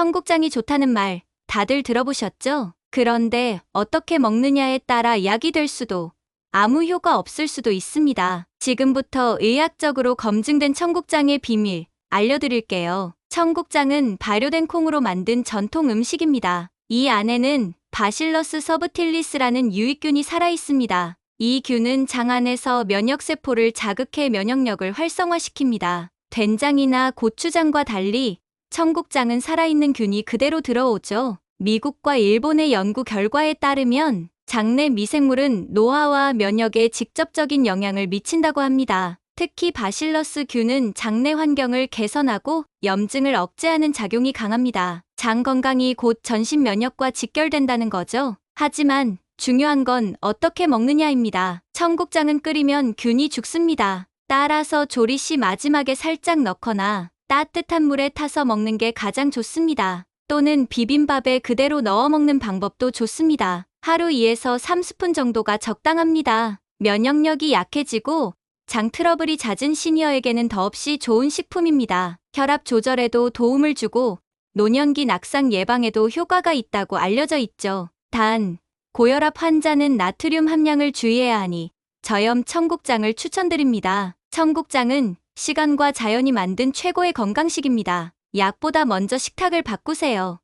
청국장이 좋다는 말 다들 들어보셨죠? 그런데 어떻게 먹느냐에 따라 약이 될 수도 아무 효과 없을 수도 있습니다. 지금부터 의학적으로 검증된 청국장의 비밀 알려드릴게요. 청국장은 발효된 콩으로 만든 전통 음식입니다. 이 안에는 바실러스 서브틸리스라는 유익균이 살아 있습니다. 이 균은 장 안에서 면역세포를 자극해 면역력을 활성화시킵니다. 된장이나 고추장과 달리 청국장은 살아있는 균이 그대로 들어오죠. 미국과 일본의 연구 결과에 따르면 장내 미생물은 노화와 면역에 직접적인 영향을 미친다고 합니다. 특히 바실러스 균은 장내 환경을 개선하고 염증을 억제하는 작용이 강합니다. 장 건강이 곧 전신 면역과 직결된다는 거죠. 하지만 중요한 건 어떻게 먹느냐입니다. 청국장은 끓이면 균이 죽습니다. 따라서 조리 시 마지막에 살짝 넣거나 따뜻한 물에 타서 먹는 게 가장 좋습니다. 또는 비빔밥에 그대로 넣어 먹는 방법도 좋습니다. 하루 2에서 3스푼 정도가 적당합니다. 면역력이 약해지고 장 트러블이 잦은 시니어에게는 더없이 좋은 식품입니다. 혈압 조절에도 도움을 주고 노년기 낙상 예방에도 효과가 있다고 알려져 있죠. 단, 고혈압 환자는 나트륨 함량을 주의해야 하니 저염 청국장을 추천드립니다. 청국장은 시간과 자연이 만든 최고의 건강식입니다. 약보다 먼저 식탁을 바꾸세요.